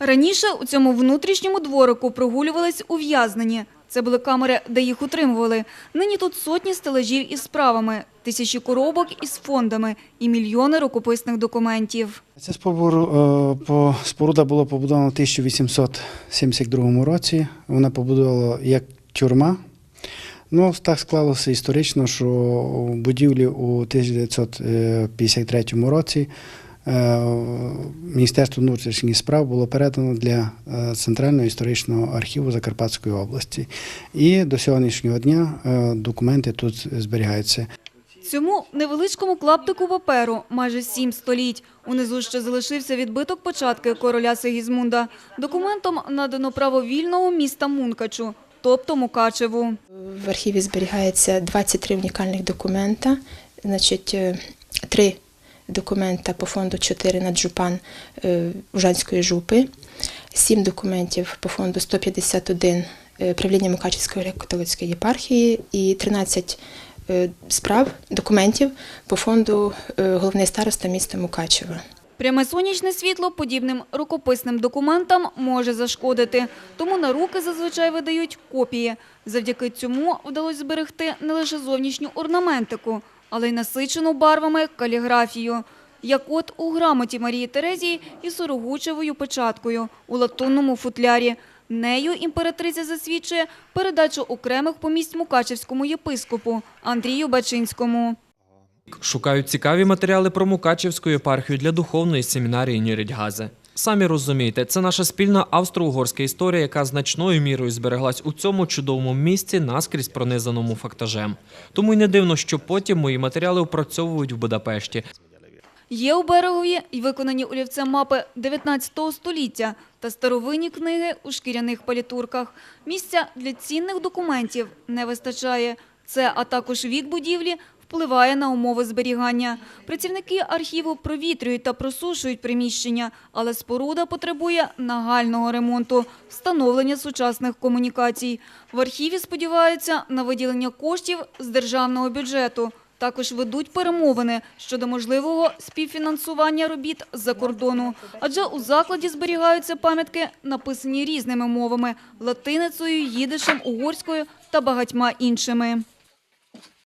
Раніше у цьому внутрішньому дворику прогулювались ув'язнені. Це були камери, де їх утримували. Нині тут сотні стелажів із справами, тисячі коробок із фондами і мільйони рукописних документів. Ця е, споруда була побудована в 1872 році. Вона побудована як тюрма. Ну, так склалося історично, що будівлі у 1953 році е, Міністерство внутрішніх справ було передано для е, Центрального історичного архіву Закарпатської області. І до сьогоднішнього дня е, документи тут зберігаються. Цьому невеличкому клаптику паперу майже сім століть. Унизу ще залишився відбиток початки короля Сигізмунда. Документом надано право вільного міста Мункачу, тобто Мукачеву. В архіві зберігається 23 унікальних документа, значить, три документа по фонду 4 на джупан е, Ужанської жупи, сім документів по фонду 151 е, правління Мукачівської греко-католицької єпархії і 13 е, справ, документів по фонду е, головний староста міста Мукачева. Пряме сонячне світло подібним рукописним документам може зашкодити, тому на руки зазвичай видають копії. Завдяки цьому вдалося зберегти не лише зовнішню орнаментику, але й насичену барвами каліграфію. Як от у грамоті Марії Терезії із сорогучевою печаткою у латунному футлярі. Нею імператриця засвідчує передачу окремих помість Мукачевському єпископу Андрію Бачинському. Шукають цікаві матеріали про Мукачевську єпархію для духовної семінарії Ніридьгази. Самі розумієте, це наша спільна австро-угорська історія, яка значною мірою збереглась у цьому чудовому місці, наскрізь пронизаному фактажем. Тому й не дивно, що потім мої матеріали опрацьовують в Будапешті. Є у берегові й виконані олівцем мапи 19 століття та старовинні книги у шкіряних палітурках. Місця для цінних документів не вистачає. Це, а також вік будівлі, впливає на умови зберігання. Працівники архіву провітрюють та просушують приміщення, але споруда потребує нагального ремонту, встановлення сучасних комунікацій. В архіві сподіваються на виділення коштів з державного бюджету. Також ведуть перемовини щодо можливого співфінансування робіт з-за кордону. Адже у закладі зберігаються пам'ятки, написані різними мовами – латиницею, їдишем, угорською та багатьма іншими.